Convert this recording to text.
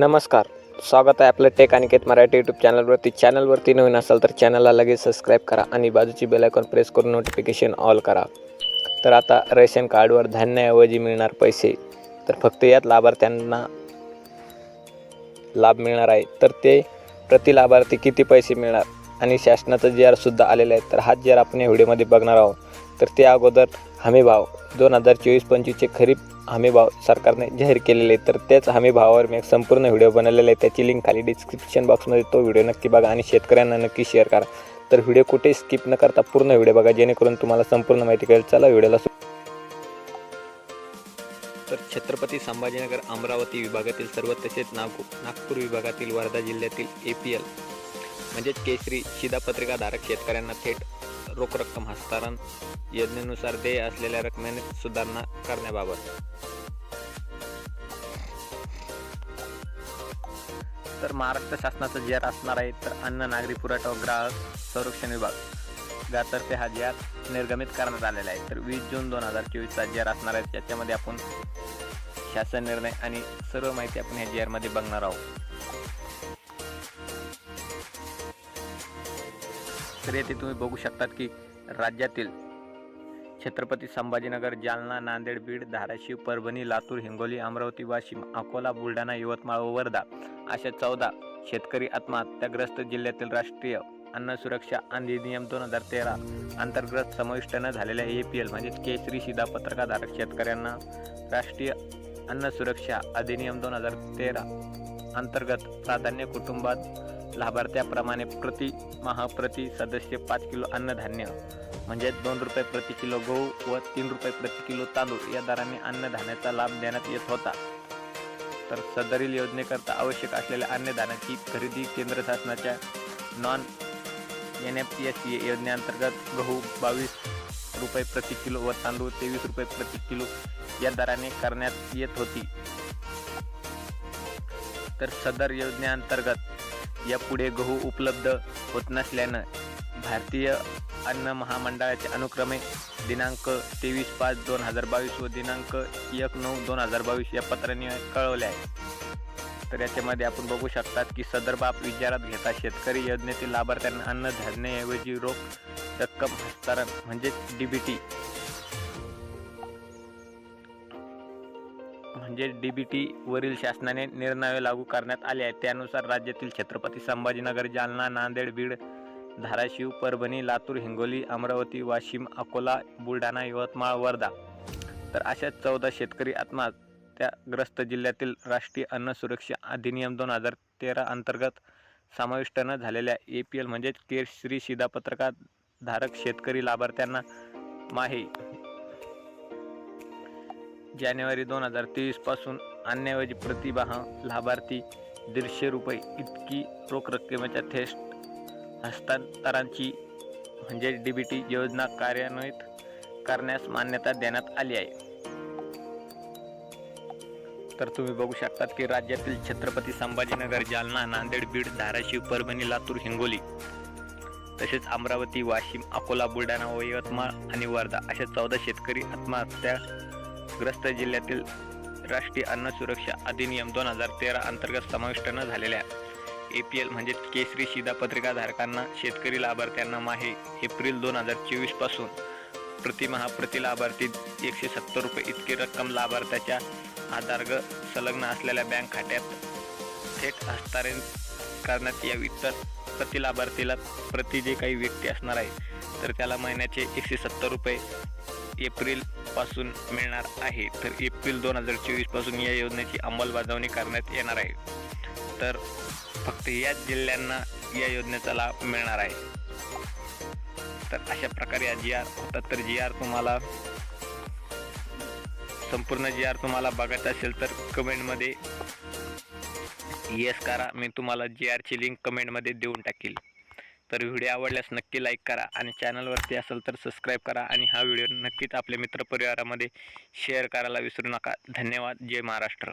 नमस्कार स्वागत आहे आपलं टेक अनिकेत मराठी यूट्यूब चॅनलवरती चॅनलवरती नवीन असाल तर चॅनलला लगेच सबस्क्राईब करा आणि बाजूची बेलायकॉन प्रेस करून नोटिफिकेशन ऑल करा. तर आता रेशन कार्डवर धान्याऐवजी मिळणार पैसे. तर फक्त यात लाभार्थ्यांना लाभ मिळणार आहे. तर ते प्रति लाभार्थी किती पैसे मिळणार? आणि शासनाचं जी आरसुद्धा आलेलं आहे तर हाच जी आर आपण या व्हिडिओमध्ये बघणार आहोत तर ते अगोदर हमीभाव दोन हजार चोवीस पंचवीसचे खरीप हमीभाव सरकारने जाहीर केलेले आहे तर त्याच हमीभावावर मी एक संपूर्ण व्हिडिओ बनवलेला आहे. त्याची लिंक खाली डिस्क्रिप्शन बॉक्समध्ये तो व्हिडिओ नक्की बघा आणि शेतकऱ्यांना नक्की शेअर करा. तर व्हिडिओ कुठे स्किप न करता पूर्ण व्हिडिओ बघा जेणेकरून तुम्हाला संपूर्ण माहिती कळेल. चला व्हिडिओला तर छत्रपती संभाजीनगर अमरावती विभागातील सर्व तसेच नागपूर नागपूर विभागातील वर्धा जिल्ह्यातील ए पी एल म्हणजेच केसरी शिधापत्रिकाधारक शेतकऱ्यांना थेट रोख रक्कम हस्तांतरण योजनेनुसार देय असलेल्या रकमेने सुधारणा करण्याबाबत. तर महाराष्ट्र शासनाचा जी आर असणार आहे तर अन्न नागरी पुरवठा व ग्राहक संरक्षण विभाग. गातर्फे हा जी आर निर्गमित करण्यात आलेला आहे. तर वीस जून दोन हजार चोवीसचा जी आर असणार आहे त्याच्यामध्ये आपण शासन निर्णय आणि सर्व माहिती आपण ह्या जी आरमध्ये बघणार आहोत. तर येथे तुम्ही बघू शकतात की राज्यातील छत्रपती संभाजीनगर जालना नांदेड बीड धाराशिव परभणी लातूर हिंगोली अमरावती वाशिम अकोला बुलढाणा यवतमाळ व वर्धा अशा चौदा शेतकरी आत्महत्याग्रस्त जिल्ह्यातील राष्ट्रीय अन्न सुरक्षा अधिनियम दोन हजार तेरा अंतर्गत समाविष्ट न झालेल्या ए पी एल म्हणजेच केसरी शिधापत्रकाधारक शेतकऱ्यांना राष्ट्रीय अन्न सुरक्षा अधिनियम दोन हजार तेरा अंतर्गत प्राधान्य कुटुंबात लाभार्थ्याप्रमाणे प्रति माह प्रति सदस्य पाच किलो अन्नधान्य म्हणजे दोन रुपये प्रति किलो गहू व तीन रुपये प्रति किलो तांदूळ या दराने अन्नधान्याचा लाभ देण्यात येत होता. तर सदरील योजनेकरता आवश्यक असलेल्या अन्नधान्याची खरेदी केंद्र शासनाच्या non N F P S योजनेअंतर्गत गहू बावीस रुपये प्रति किलो व तांदूळ तेवीस रुपये प्रति किलो या दराने करण्यात येत होती. तर सदर योजनेअंतर्गत यापुढे गहू उपलब्ध होत नसल्यानं भारतीय अन्न महामंडळाचे अनुक्रमे दिनांक तेवीस पाच दोन हजार बावीस व दिनांक एक नऊ दोन हजार बावीस या पत्राने कळवले आहे तर याच्यामध्ये आपण बघू शकतात की सदर बाब विचारात घेता शेतकरी योजनेतील लाभार्थ्यांना अन्नधान्याऐवजी रोख रक्कम हस्तांतरण म्हणजेच डीबीटी म्हणजे बी वरील शासनाने निर्णय लागू करण्यात आले आहेत. त्यानुसार राज्यातील छत्रपती संभाजीनगर जालना नांदेड बीड धाराशिव परभणी लातूर हिंगोली अमरावती वाशिम अकोला बुलढाणा यवतमाळ वर्धा. तर अशा चौदा शेतकरी आत्महत्याग्रस्त जिल्ह्यातील राष्ट्रीय अन्न सुरक्षा अधिनियम दोन हजार तेरा अंतर्गत समाविष्ट न झालेल्या ए पी एल म्हणजेच केर शिधापत्रकात धारक शेतकरी लाभार्थ्यांना माहे. जानेवारी दोन हजार तेवीसपासून आणण्याऐवजी प्रतिबाह लाभार्थी दीडशे रुपये इतकी रोख रक्कमेच्या थेट हस्तांतरांची म्हणजे डी बी टी योजना कार्यान्वित करण्यास मान्यता देण्यात आली आहे. तर तुम्ही बघू शकतात की राज्यातील छत्रपती संभाजीनगर जालना नांदेड बीड धाराशिव परभणी लातूर हिंगोली तसेच अमरावती वाशिम अकोला बुलढाणा व यवतमाळ आणि वर्धा अशा चौदा शेतकरी ग्रस्त जिल्ह्यातील राष्ट्रीय अन्न सुरक्षा अधिनियम दोन हजार तेरा अंतर्गत समाविष्ट न झालेल्या ए पी एल म्हणजे केसरी शिधापत्रिकाधारकांना शेतकरी लाभार्थ्यांना माहे एप्रिल दोन हजार चोवीसपासून प्रतिमहा प्रति लाभार्थी एकशे सत्तर रुपये इतकी रक्कम लाभार्थ्याच्या आधारग संलग्न असलेल्या बँक खात्यात थेट हस्तांतरित करण्यात यावी. तर प्रति लाभार्थीला प्रति जे काही व्यक्ती असणार आहे तर त्याला महिन्याचे एकशे सत्तर रुपये एप्रिलपासून मिळणार आहे. तर एप्रिल दोन हजार चोवीसपासून या योजनेची अंमलबजावणी करण्यात येणार आहे. तर फक्त याच जिल्ह्यांना या योजनेचा लाभ मिळणार आहे. तर अशा प्रकारे या जी आर होतात तर जी आर तुम्हाला संपूर्ण जी आर तुम्हाला बघायचं असेल तर कमेंटमध्ये येस करा. मी तुम्हाला जी आरची लिंक कमेंटमध्ये देऊन टाकेल. तर व्हिडिओ आवडल्यास नक्की लाईक करा आणि चॅनलवरती असेल तर सबस्क्राईब करा आणि हा व्हिडिओ नक्कीच आपल्या मित्रपरिवारामध्ये शेअर करायला विसरू नका. धन्यवाद. जय महाराष्ट्र.